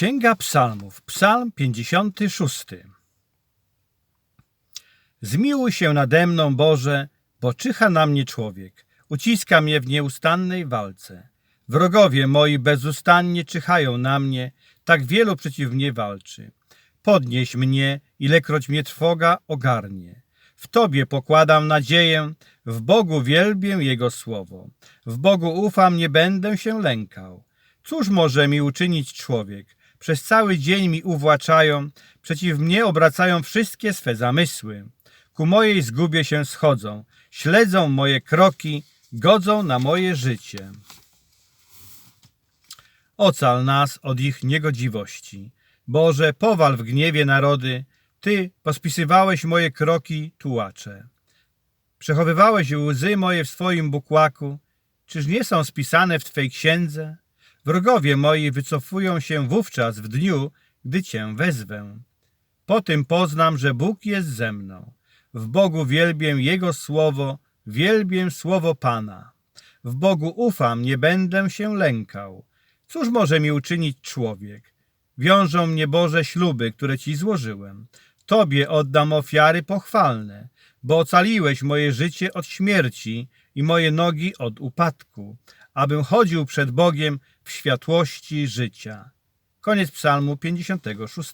Księga Psalmów, Psalm 56. Zmiłuj się nade mną, Boże, bo czyha na mnie człowiek, uciska mnie w nieustannej walce. Wrogowie moi bezustannie czyhają na mnie, tak wielu przeciw mnie walczy. Podnieś mnie, ilekroć mnie trwoga ogarnie. W Tobie pokładam nadzieję, w Bogu wielbię Jego słowo. W Bogu ufam, nie będę się lękał. Cóż może mi uczynić człowiek? Przez cały dzień mi uwłaczają, przeciw mnie obracają wszystkie swe zamysły. Ku mojej zgubie się schodzą, śledzą moje kroki, godzą na moje życie. Ocal nas od ich niegodziwości. Boże, powal w gniewie narody, Ty pospisywałeś moje kroki, tułacze. Przechowywałeś łzy moje w swoim bukłaku, czyż nie są spisane w Twej księdze? Wrogowie moi wycofują się wówczas w dniu, gdy Cię wezwę. Po tym poznam, że Bóg jest ze mną. W Bogu wielbię Jego słowo, wielbię słowo Pana. W Bogu ufam, nie będę się lękał. Cóż może mi uczynić człowiek? Wiążą mnie Boże śluby, które Ci złożyłem. Tobie oddam ofiary pochwalne, bo ocaliłeś moje życie od śmierci i moje nogi od upadku, abym chodził przed Bogiem w światłości życia. Koniec psalmu 56.